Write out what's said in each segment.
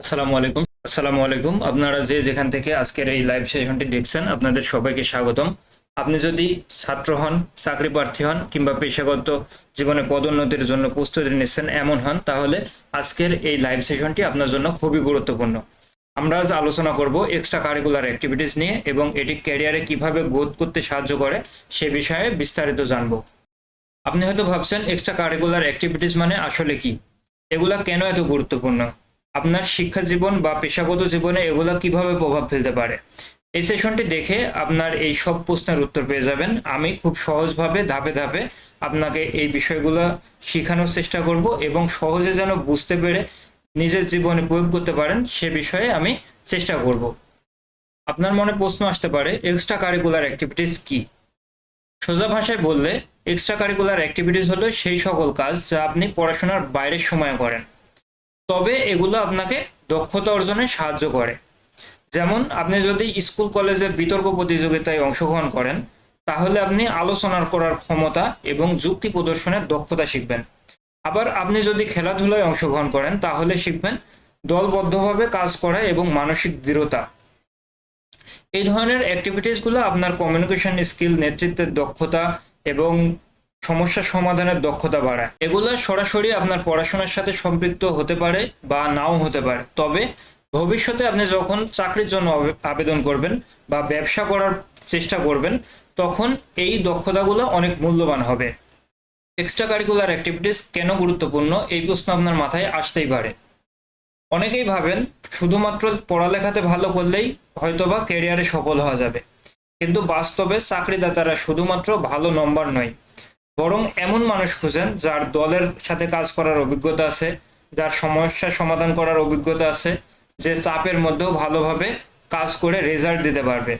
আসসালামু আলাইকুম। আসসালামু আলাইকুম। আপনারা যে যেখান থেকে আজকের এই লাইভ সেশনটি দেখছেন, আপনাদের সবাইকে স্বাগতম। আপনি যদি ছাত্র হন, চাকরি প্রার্থী হন, কিংবা পেশাগত জীবনে পদোন্নতির জন্য প্রস্তুতি নিচ্ছেন, এমন হন, তাহলে আজকের এই লাইভ সেশনটি আপনার জন্য খুবই গুরুত্বপূর্ণ। আমরা আজ আলোচনা করব এক্সট্রা কারিকুলার অ্যাক্টিভিটিস নিয়ে এবং এটি ক্যারিয়ারে কীভাবে গ্রোথ করতে সাহায্য করে, সে বিষয়ে বিস্তারিত জানব। আপনি হয়তো ভাবছেন এক্সট্রা কারিকুলার অ্যাক্টিভিটিস মানে আসলে কি? এগুলা কেন এত গুরুত্বপূর্ণ? আপনার শিক্ষা জীবন বা পেশাগত জীবনে এগুলো কীভাবে প্রভাব ফেলতে পারে? এই সেশনটি দেখে আপনার এই সব প্রশ্নের উত্তর পেয়ে যাবেন। আমি খুব সহজভাবে ধাপে ধাপে আপনাকে এই বিষয়গুলো শেখানোর চেষ্টা করব এবং সহজে যেন বুঝতে পেরে নিজের জীবনে প্রয়োগ করতে পারেন সে বিষয়ে আমি চেষ্টা করব। আপনার মনে প্রশ্ন আসতে পারে এক্সট্রা কারিকুলার অ্যাক্টিভিটিস কি? সোজা ভাষায় বললে এক্সট্রা কারিকুলার অ্যাক্টিভিটিস হলো সেই সকল কাজ যা আপনি পড়াশোনার বাইরের সময় করেন। তবে এগুলো আপনাকে দক্ষতা অর্জনে সাহায্য করে। যেমন আপনি যদি স্কুল কলেজের বিতর্ক প্রতিযোগিতায় অংশগ্রহণ করেন, তাহলে আপনি আলোচনার করার ক্ষমতা এবং যুক্তি প্রদর্শনের দক্ষতা শিখবেন। আবার আপনি যদি খেলাধুলায় অংশগ্রহণ করেন, তাহলে শিখবেন দলবদ্ধভাবে কাজ করা এবং মানসিক দৃঢ়তা। এই ধরনের অ্যাক্টিভিটিসগুলো আপনার কমিউনিকেশন স্কিল নেতৃত্বের দক্ষতা এবং সমস্যা সমাধানের দক্ষতা বাড়ায়। এগুলো সরাসরি আপনার পড়াশোনার সাথে সম্পৃক্ত হতে পারে বা নাও হতে পারে। তবে ভবিষ্যতে আপনি যখন চাকরির জন্য আবে- আবেদন করবেন বা ব্যবসা করার চেষ্টা করবেন, তখন এই দক্ষতাগুলো অনেক মূল্যবান হবে। এক্সট্রা কারিকুলার অ্যাক্টিভিটিস কেন গুরুত্বপূর্ণ? এই প্রশ্ন আপনার মাথায় আসতেই পারে। অনেকেই ভাবেন শুধুমাত্র পড়ালেখাতে ভালো করলেই হয়তোবা ক্যারিয়ারে সফল হওয়া যাবে। কিন্তু বাস্তবে চাকরিদাতারা শুধুমাত্র ভালো নম্বর নয়। বরং এমন মানুষ খুঁজেন যার দলের সাথে কাজ করার অভিজ্ঞতা আছে, যার সমস্যা সমাধান করার অভিজ্ঞতা আছে, যে চাপের মধ্যেও ভালোভাবে কাজ করে রেজাল্ট দিতে পারবে।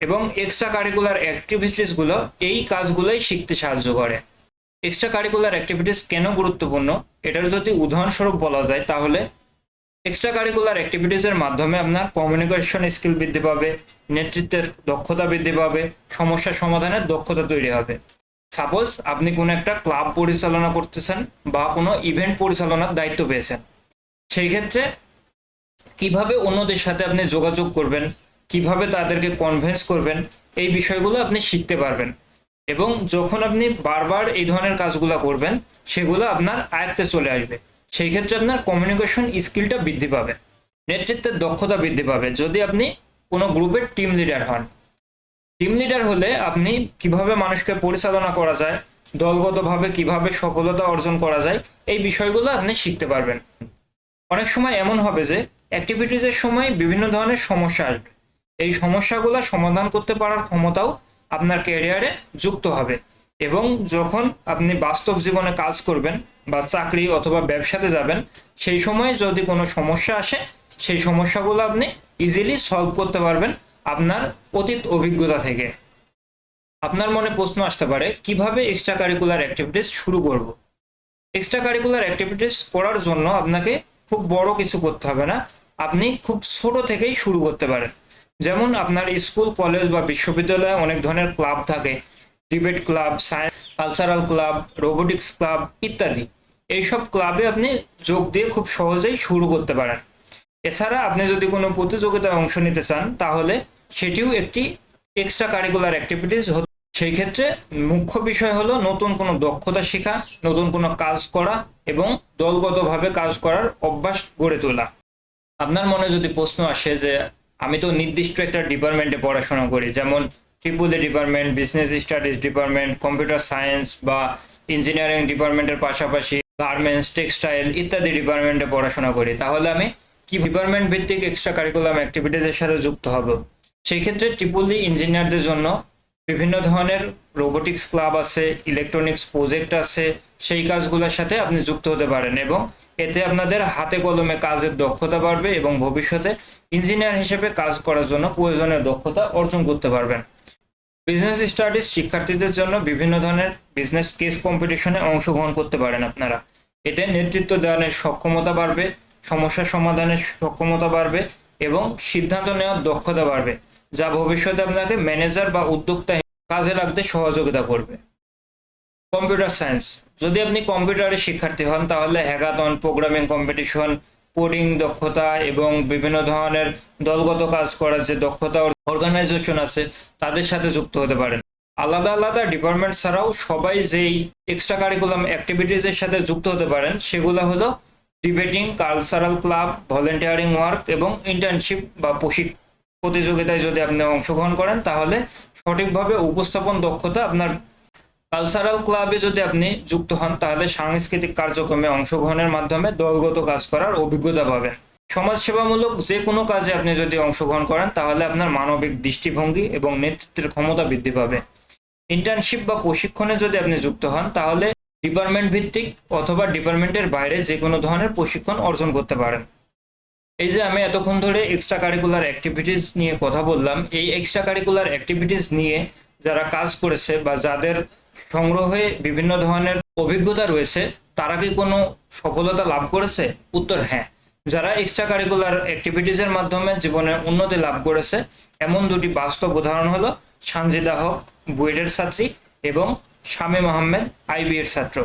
এবং এক্সট্রা কারিকুলার অ্যাক্টিভিটিসগুলো এই কাজগুলোই শিখতে সাহায্য করে। এক্সট্রা কারিকুলার অ্যাক্টিভিটিস কেন গুরুত্বপূর্ণ? এটার যদি উদাহরণস্বরূপ বলা যায়, তাহলে এক্সট্রা কারিকুলার অ্যাক্টিভিটিসের মাধ্যমে আপনার কমিউনিকেশন স্কিল বৃদ্ধি পাবে, নেতৃত্বের দক্ষতা বৃদ্ধি পাবে সমস্যা সমাধানের দক্ষতা তৈরি হবে। সাপোজ আপনি কোনো একটা ক্লাব পরিচালনা করতেছেন বা কোনো ইভেন্ট পরিচালনার দায়িত্ব পেয়েছেন। সেই ক্ষেত্রে কীভাবে অন্যদের সাথে আপনি যোগাযোগ করবেন, কীভাবে তাদেরকে কনভেন্স করবেন, এই বিষয়গুলো আপনি শিখতে পারবেন। এবং যখন আপনি বারবার এই ধরনের কাজগুলো করবেন, সেগুলো আপনার আয়ত্তে চলে আসবে। সেই ক্ষেত্রে আপনার কমিউনিকেশন স্কিলটা বৃদ্ধি পাবে, নেতৃত্বের দক্ষতা বৃদ্ধি পাবে। যদি আপনি কোনো গ্রুপের টিম লিডার হন টিম লিডার হলে আপনি কীভাবে মানুষকে পরিচালনা করা যায়, দলগতভাবে কীভাবে সফলতা অর্জন করা যায়, এই বিষয়গুলো আপনি শিখতে পারবেন। অনেক সময় এমন হবে যে অ্যাক্টিভিটিসের সময় বিভিন্ন ধরনের সমস্যা আসবে। এই সমস্যাগুলো সমাধান করতে পারার ক্ষমতাও আপনার ক্যারিয়ারে যুক্ত হবে। এবং যখন আপনি বাস্তব জীবনে কাজ করবেন বা চাকরি অথবা ব্যবসাতে যাবেন, সেই সময় যদি কোনো সমস্যা আসে, সেই সমস্যাগুলো আপনি ইজিলি সলভ করতে পারবেন। আপনার অতীত অভিজ্ঞতা থেকে। আপনার মনে প্রশ্ন আসতে পারে, কীভাবে এক্সট্রা কারিকুলার অ্যাক্টিভিটিস শুরু করব? এক্সট্রা কারিকুলার অ্যাক্টিভিটিস করার জন্য আপনাকে খুব বড় কিছু করতে হবে না। আপনি খুব ছোট থেকেই শুরু করতে পারেন। যেমন আপনার স্কুল, কলেজ বা বিশ্ববিদ্যালয়ে অনেক ধরনের ক্লাব থাকে। Debate club, science, cultural club, robotics club ইত্যাদি। এইসব ক্লাবে আপনি যোগ দিয়ে খুব সহজেই শুরু করতে পারেন। এছাড়া আপনি যদি কোনো প্রতিযোগিতায় অংশ নিতে চান, তাহলে সেটিও একটি এক্সট্রা কারিকুলার অ্যাক্টিভিটিস সেই ক্ষেত্রে মুখ্য বিষয় হলো নতুন কোনো দক্ষতা শেখা, নতুন কোনো কাজ করা এবং দলগতভাবে কাজ করার অভ্যাস গড়ে তোলা। আপনার মনে যদি প্রশ্ন আসে যে আমি তো নির্দিষ্ট একটা ডিপার্টমেন্টে পড়াশোনা করি, যেমন triple department business studies department computer science বা ইঞ্জিনিয়ারিং ডিপার্টমেন্টের পাশাপাশি গার্মেন্টস টেক্সটাইল ইত্যাদি ডিপার্টমেন্টে পড়াশোনা করি, তাহলে আমি কি ডিপার্টমেন্ট ভিত্তিক এক্সট্রা কারিকুলাম অ্যাক্টিভিটিসের সাথে যুক্ত হব? সেই ক্ষেত্রে ট্রিপুলি ইঞ্জিনিয়ারদের জন্য বিভিন্ন ধরনের রোবোটিক্স ক্লাব আছে ইলেকট্রনিক্স প্রজেক্ট আছে, সেই কাজগুলোর সাথে আপনি যুক্ত হতে পারেন এবং এতে আপনাদের হাতে কলমে কাজের দক্ষতা বাড়বে এবং ভবিষ্যতে ইঞ্জিনিয়ার হিসেবে কাজ করার জন্য প্রয়োজনীয় দক্ষতা অর্জন করতে পারবেন। বিজনেস স্টাডিজ শিক্ষার্থীদের জন্য বিভিন্ন ধরনের বিজনেস কেস কম্পিটিশনে অংশগ্রহণ করতে পারেন আপনারা। এতে নেতৃত্ব দেওয়ার সক্ষমতা বাড়বে, সমস্যা সমাধানের সক্ষমতা বাড়বে এবং সিদ্ধান্ত নেওয়ার দক্ষতা বাড়বে। যা ভবিষ্যতে আপনাকে ম্যানেজার বা উদ্যোক্তা কাজে লাগতে সহযোগিতা করবে। কম্পিউটার সায়েন্স যদি আপনি কম্পিউটারের শিক্ষার্থী হন, তাহলে হ্যাকাথন প্রোগ্রামিং কম্পিটিশন কোডিং দক্ষতা এবং বিভিন্ন ধরনের দলগত কাজ করার যে দক্ষতা অর্গানাইজেশন আছে, তাদের সাথে যুক্ত হতে পারেন। আলাদা আলাদা ডিপার্টমেন্ট ছাড়াও সবাই যেই এক্সট্রা কারিকুলাম অ্যাক্টিভিটিসের সাথে যুক্ত হতে পারেন, সেগুলো হলো debating cultural club volunteering work এবং ইন্টার্নশিপ বা প্রশিক্ষণ। প্রতিযোগিতায় যদি আপনি অংশগ্রহণ করেন, তাহলে সঠিকভাবে উপস্থাপন দক্ষতা আপনার কালচারাল ক্লাবে যদি আপনি যুক্ত হন, তাহলে সাংস্কৃতিক কার্যক্রমে অংশগ্রহণের মাধ্যমে দলগত কাজ করার অভিজ্ঞতা পাবেন। সমাজসেবামূলক যে কোনো কাজে আপনি যদি অংশগ্রহণ করেন, তাহলে আপনার মানবিক দৃষ্টিভঙ্গি এবং নেতৃত্বের ক্ষমতা বৃদ্ধি পাবে। ইন্টার্নশিপ বা প্রশিক্ষণে যদি আপনি যুক্ত হন, তাহলে ডিপার্টমেন্ট ভিত্তিক অথবা ডিপার্টমেন্টের বাইরে যে কোনো ধরনের প্রশিক্ষণ অর্জন করতে পারেন। এই যে আমি এতক্ষণ ধরে এক্সট্রা কারিকুলার অ্যাক্টিভিটিস নিয়ে কথা বললাম, এই এক্সট্রা কারিকুলার অ্যাক্টিভিটিস নিয়ে যারা কাজ করেছে বা যাদের সংগ্রহে বিভিন্ন ধরনের অভিজ্ঞতা রয়েছে, তারা কি কোনো সফলতা লাভ করেছে? উত্তর হ্যাঁ। যারা এক্সট্রা কারিকুলার অ্যাক্টিভিটিসের মাধ্যমে জীবনে উন্নতি লাভ করেছে, এমন দুটি বাস্তব উদাহরণ হলো সানজিদা হক, বুয়েটের ছাত্রী, এবং শামীম আহমেদ আইবি এর ছাত্র।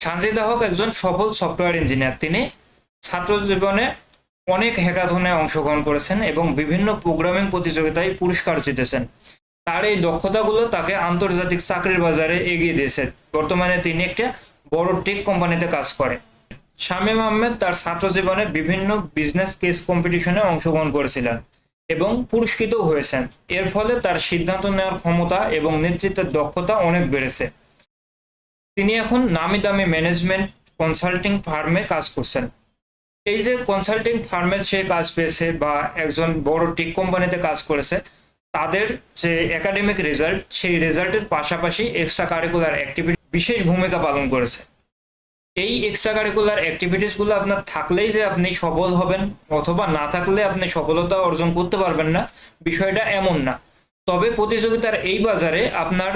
সানজিদা হক একজন সফল সফটওয়্যার ইঞ্জিনিয়ার তিনি ছাত্র জীবনে অনেক হ্যাকাথনে অংশগ্রহণ করেছেন এবং বিভিন্ন প্রোগ্রামিং প্রতিযোগিতায় পুরস্কার জিতেছেন। তার এই দক্ষতাগুলো তাকে আন্তর্জাতিক চাকরির বাজারে এগিয়ে দিয়েছে। বর্তমানে তিনি একটা বড় টেক কোম্পানিতে কাজ করে শামীম আহমেদ তার ছাত্র জীবনে বিভিন্ন বিজনেস কেস কম্পিটিশনে অংশগ্রহণ করেছিলেন এবং পুরস্কৃতও হয়েছেন। এর ফলে তার সিদ্ধান্ত নেওয়ার ক্ষমতা এবং নেতৃত্বের দক্ষতা অনেক বেড়েছে। তিনি এখন নামি দামি ম্যানেজমেন্ট কনসাল্টিং ফার্মে কাজ করছেন। এই যে কনসাল্টিং ফার্মে সে কাজ পেয়েছে বা একজন বড় টেক কোম্পানিতে কাজ করেছে, তাদের যে একাডেমিক রেজাল্ট সেই রেজাল্টের পাশাপাশি এক্সট্রা কারিকুলার অ্যাক্টিভিটি বিশেষ ভূমিকা পালন করেছে। এই এক্সট্রা কারিকুলার অ্যাক্টিভিটিসগুলো আপনার থাকলেই যে আপনি সফল হবেন, অথবা না থাকলে আপনি সফলতা অর্জন করতে পারবেন না, বিষয়টা এমন না। তবে প্রতিযোগিতার এই বাজারে আপনার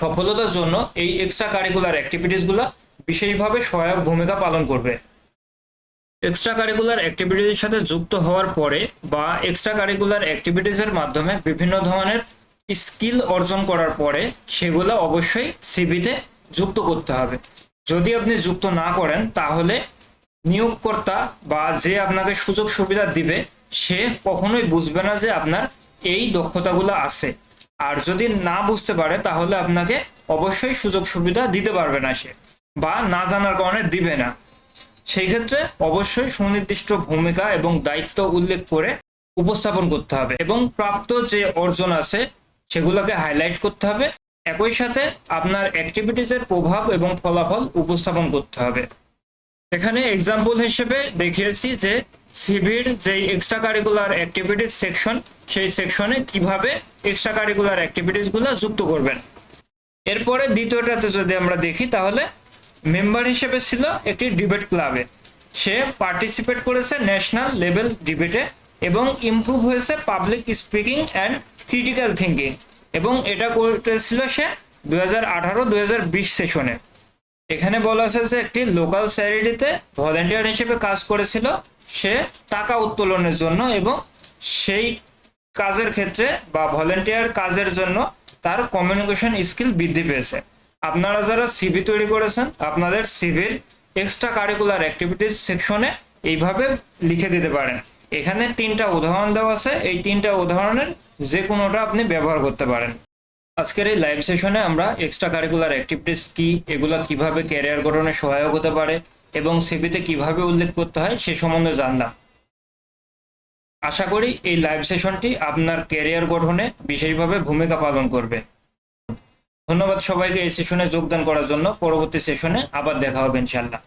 সফলতার জন্য এই এক্সট্রা কারিকুলার অ্যাক্টিভিটিসগুলো বিশেষভাবে সহায়ক ভূমিকা পালন করবে। এক্সট্রা কারিকুলার অ্যাক্টিভিটিজের সাথে যুক্ত হওয়ার পরে বা এক্সট্রা কারিকুলার অ্যাক্টিভিটিজের মাধ্যমে বিভিন্ন ধরনের স্কিল অর্জন করার পরে সেগুলো অবশ্যই সিভিতে যুক্ত করতে হবে। যদি আপনি যুক্ত না করেন, তাহলে নিয়োগকর্তা বা যে আপনাকে সুযোগ সুবিধা দিবে, সে কখনোই বুঝবে না যে আপনার এই দক্ষতাগুলো আছে। আর যদি না বুঝতে পারে, তাহলে আপনাকে অবশ্যই সুযোগ সুবিধা দিতে পারবে না সে বা না জানার কারণে দিবে না। সেই ক্ষেত্রে অবশ্যই সুনির্দিষ্ট ভূমিকা এবং দায়িত্ব উল্লেখ করে উপস্থাপন করতে হবে এবং প্রাপ্ত যে অর্জন আছে সেগুলোকে হাইলাইট করতে হবে। একই সাথে আপনার অ্যাক্টিভিটিসের প্রভাব এবং ফলাফল উপস্থাপন করতে হবে। এখানে এক্সাম্পল হিসেবে দেখিয়েছি যে সিভির যে এক্সট্রা কারিকুলার অ্যাক্টিভিটিস সেকশন সেই সেকশনে কীভাবে এক্সট্রা কারিকুলার অ্যাক্টিভিটিসগুলো যুক্ত করবেন। এরপরে দ্বিতীয়টাতে যদি আমরা দেখি তাহলে মেম্বার হিসেবে ছিল একটি ডিবেট ক্লাবে সে পার্টিসিপেট করেছে ন্যাশনাল লেভেল ডিবেটে এবং ইমপ্রুভ হয়েছে public speaking and critical thinking এবং এটা করেছিল সে দু হাজার আঠারো দু হাজার বিশ সেশনে এখানে বলা আছে যে একটি লোকাল চ্যারিটিতে ভলেন্টিয়ার হিসেবে কাজ করেছিল সে টাকা উত্তোলনের জন্য এবং সেই কাজের ক্ষেত্রে বা ভলেন্টিয়ার কাজের জন্য তার কমিউনিকেশন স্কিল বৃদ্ধি পেয়েছে। আপনারা যারা সিভি তৈরি করেছেন, আপনাদের সিভির এক্সট্রা কারিকুলার অ্যাক্টিভিটিস সেকশনে এইভাবে লিখে দিতে পারেন। এখানে তিনটা উদাহরণ দেওয়া আছে। এই তিনটা উদাহরণের যে কোনোটা আপনি ব্যবহার করতে পারেন। আজকের এই লাইভ সেশনে আমরা এক্সট্রা কারিকুলার অ্যাক্টিভিটিস কি, এগুলো কীভাবে ক্যারিয়ার গঠনে সহায়ক হতে পারে এবং সিভিতে কীভাবে উল্লেখ করতে হয় সে সম্বন্ধে জানলাম। আশা করি এই লাইভ সেশনটি আপনার ক্যারিয়ার গঠনে বিশেষভাবে ভূমিকা পালন করবে। ধন্যবাদ সবাইকে এই সেশনে যোগদান করার জন্য। পরবর্তী সেশনে আবার দেখা হবে ইনশাল্লাহ